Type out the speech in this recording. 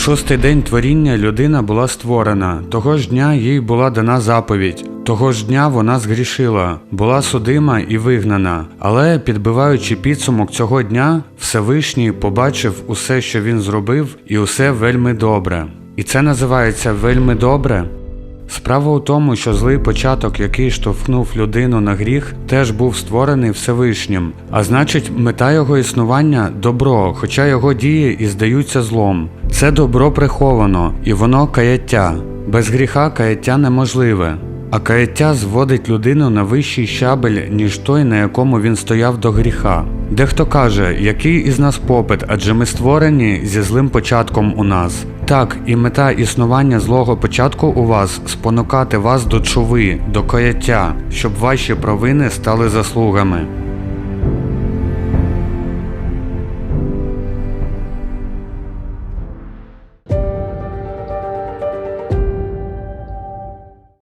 шостий день творіння людина була створена. Того ж дня їй була дана заповідь. Того ж дня вона згрішила, була судима і вигнана. Але, підбиваючи підсумок цього дня, Всевишній побачив усе, що він зробив, і усе вельми добре. І це називається вельми добре. Справа у тому, що злий початок, який штовхнув людину на гріх, теж був створений Всевишнім, а значить, мета його існування добро, хоча його дії і здаються злом. Це добро приховано, і воно каяття. Без гріха каяття неможливе. А каяття зводить людину на вищий щабель, ніж той, на якому він стояв до гріха. Дехто каже, який із нас попит, адже ми створені зі злим початком у нас. Так, і мета існування злого початку у вас спонукати вас до чуви, до каяття, щоб ваші провини стали заслугами.